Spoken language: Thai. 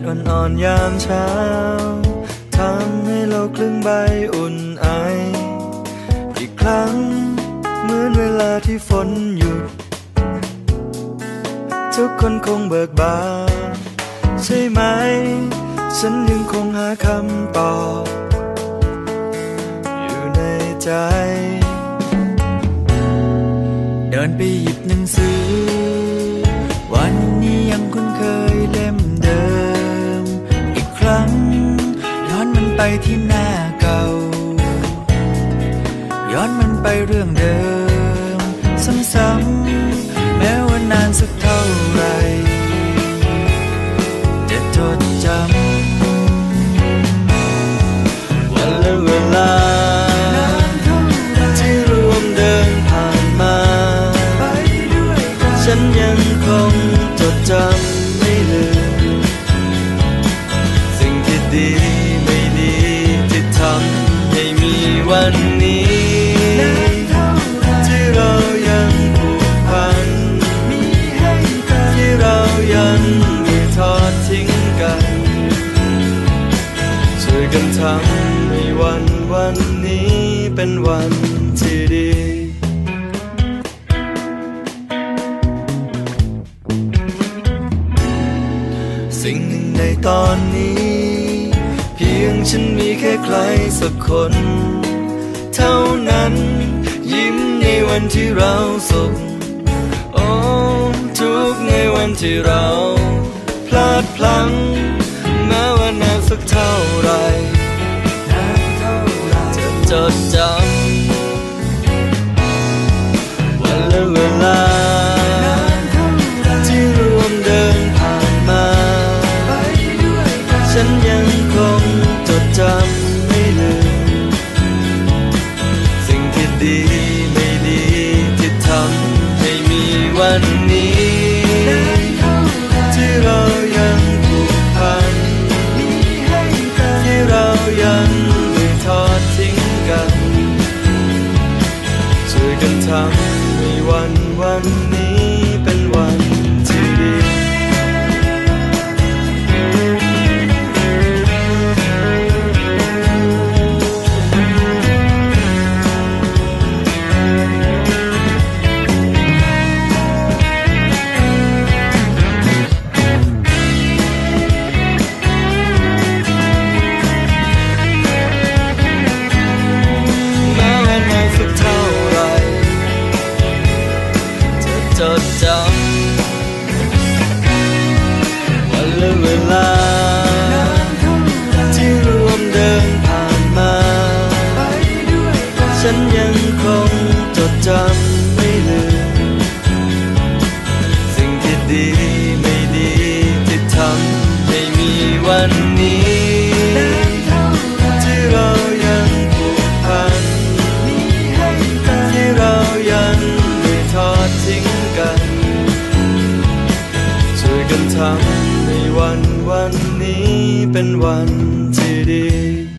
ดอ่อนๆยามเช้าทำให้โลกครึ่งใบอุ่นไอ อีกครั้งเหมือนเวลาที่ฝนหยุด ทุกคนคงเบิกบานใช่ไหม ฉันยังคงหาคำตอบอยู่ในใจ เดินไปหยิบหนังสือ ไปเรื่องเดิม ซ้ำๆแม้ว่านานสักเท่าไรจะจดจำวันและเวลาที่รวมเดินผ่านมา ฉันยังคงจดจำไม่ลืม สิ่งที่ดีไม่ดีที่ทำให้มีวันนี้ กันทำให้วันวันนี้เป็นวันที่ดีสิ่งหนึ่งในตอนนี้ เพียงฉันมีแค่ใครสักคน เท่านั้นยิ้มในวันที่เราสุขโอ้ทุกในวันที่เรา พลาดพลั้งแม้ว่านาน สักเท่าไร จะจดจำวันและเวลา ที่รวมเดินผ่านมา ฉันยังคงจดจำไม่ลืม สิ่งที่ดีไม่ดีที่ทำให้มีวันนี้ วั จดจำวันและเวลา ที่รวมเดินผ่านมา ฉันยังคงจดจำไม่ลืม สิ่งที่ดีไม่ดีที่ทำให้มีวันนี้ ทำในวันวันนี้เป็นวันที่ดี